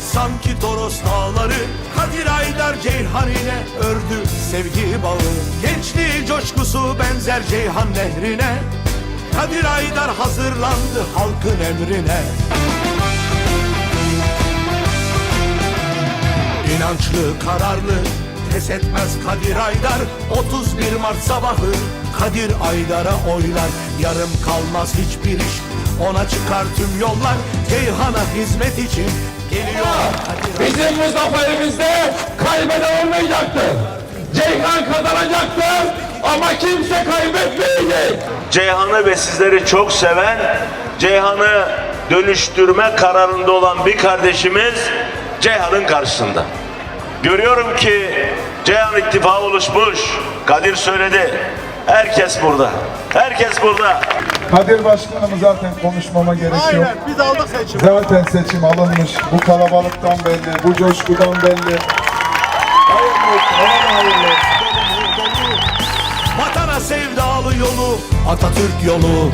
sanki Toros dağları Kadir Aydar Ceyhan ile ördü sevgi bağı. Gençliği coşkusu benzer Ceyhan nehrine Kadir Aydar hazırlandı halkın emrine. İnançlı, kararlı, pes etmez Kadir Aydar 31 Mart sabahı Kadir Aydar'a oylar Yarım kalmaz hiçbir iş Ona çıkar tüm yollar Ceyhan'a hizmet için Geliyor Kadir Bizim bu zaferimizde kaybeden olmayacaktı. Ceyhan kazanacaktı ama kimse kaybetmeyecek. Ceyhan'ı ve sizleri çok seven, Ceyhan'ı dönüştürme kararında olan bir kardeşimiz Ceyhan'ın karşısında. Görüyorum ki Ceyhan ittifakı oluşmuş. Kadir söyledi. Herkes burada. Herkes burada. Kadir Başkanım zaten konuşmama gerek yok. Aynen biz aldık seçimi Zaten seçim alınmış. Bu kalabalıktan belli, bu coşkudan belli. Hayırlı hayırlı olsun. Vatana sevdalı yolu Atatürk yolu